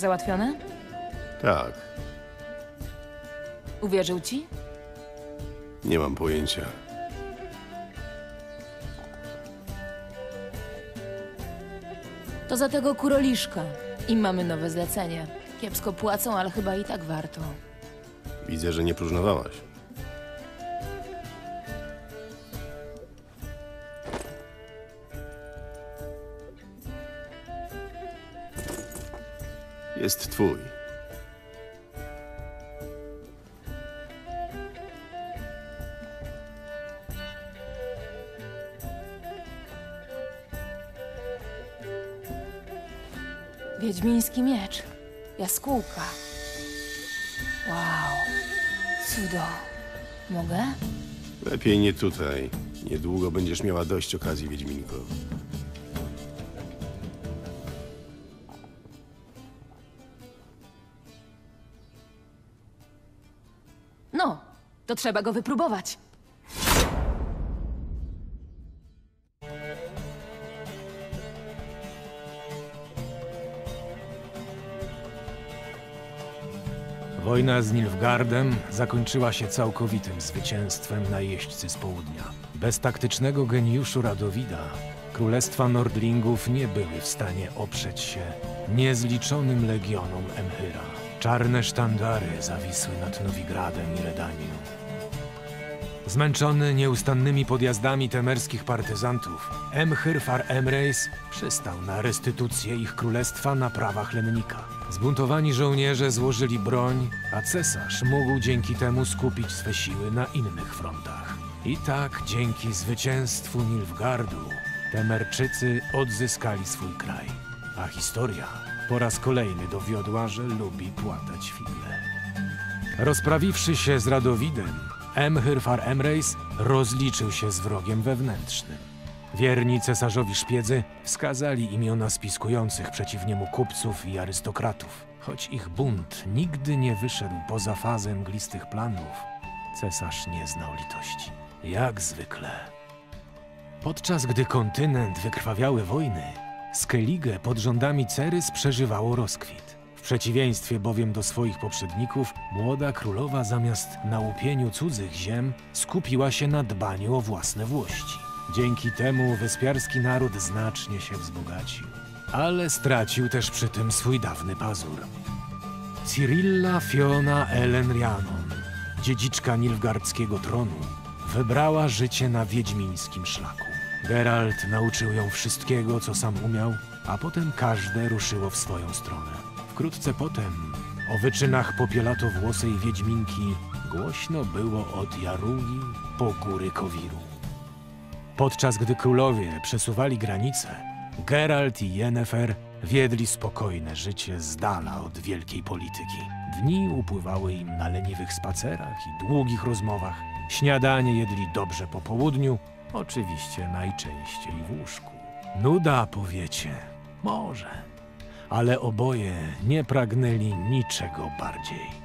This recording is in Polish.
Załatwione? Tak, Uwierzył ci? nie mam pojęcia. To za tego kuroliszka. I mamy nowe zlecenie. Kiepsko płacą, ale chyba i tak warto. Widzę, że nie próżnowałaś. Jest twój. Wiedźmiński miecz. Jaskółka. Wow. Cudo. Mogę? Lepiej nie tutaj. Niedługo będziesz miała dość okazji, Wiedźminko. To trzeba go wypróbować. Wojna z Nilfgaardem zakończyła się całkowitym zwycięstwem najeźdźcy z południa. Bez taktycznego geniuszu Radowida królestwa Nordlingów nie były w stanie oprzeć się niezliczonym legionom Emhyra. Czarne sztandary zawisły nad Nowigradem i Redanią. Zmęczony nieustannymi podjazdami temerskich partyzantów, Emhyr Far Emreis przystał na restytucję ich królestwa na prawach lennika. Zbuntowani żołnierze złożyli broń, a cesarz mógł dzięki temu skupić swe siły na innych frontach. I tak dzięki zwycięstwu Nilfgardu Temerczycy odzyskali swój kraj. A historia po raz kolejny dowiodła, że lubi płatać figle. Rozprawiwszy się z Radowidem, Emhyr Far Emreis rozliczył się z wrogiem wewnętrznym. Wierni cesarzowi szpiedzy wskazali imiona spiskujących przeciw niemu kupców i arystokratów. Choć ich bunt nigdy nie wyszedł poza fazę mglistych planów, cesarz nie znał litości. Jak zwykle. Podczas gdy kontynent wykrwawiały wojny, Skellige pod rządami Cerys przeżywało rozkwit. W przeciwieństwie bowiem do swoich poprzedników, młoda królowa zamiast na łupieniu cudzych ziem skupiła się na dbaniu o własne włości. Dzięki temu wyspiarski naród znacznie się wzbogacił. Ale stracił też przy tym swój dawny pazur. Cyrilla Fiona Ellen Rhiannon, dziedziczka nilfgaardzkiego tronu, wybrała życie na wiedźmińskim szlaku. Geralt nauczył ją wszystkiego, co sam umiał, a potem każde ruszyło w swoją stronę. Wkrótce potem o wyczynach popielatowłosej wiedźminki głośno było od Jarugi po góry Kowiru. Podczas gdy królowie przesuwali granice, Geralt i Yennefer wiedli spokojne życie z dala od wielkiej polityki. Dni upływały im na leniwych spacerach i długich rozmowach. Śniadanie jedli dobrze po południu, oczywiście najczęściej w łóżku. Nuda, powiecie, może, ale oboje nie pragnęli niczego bardziej.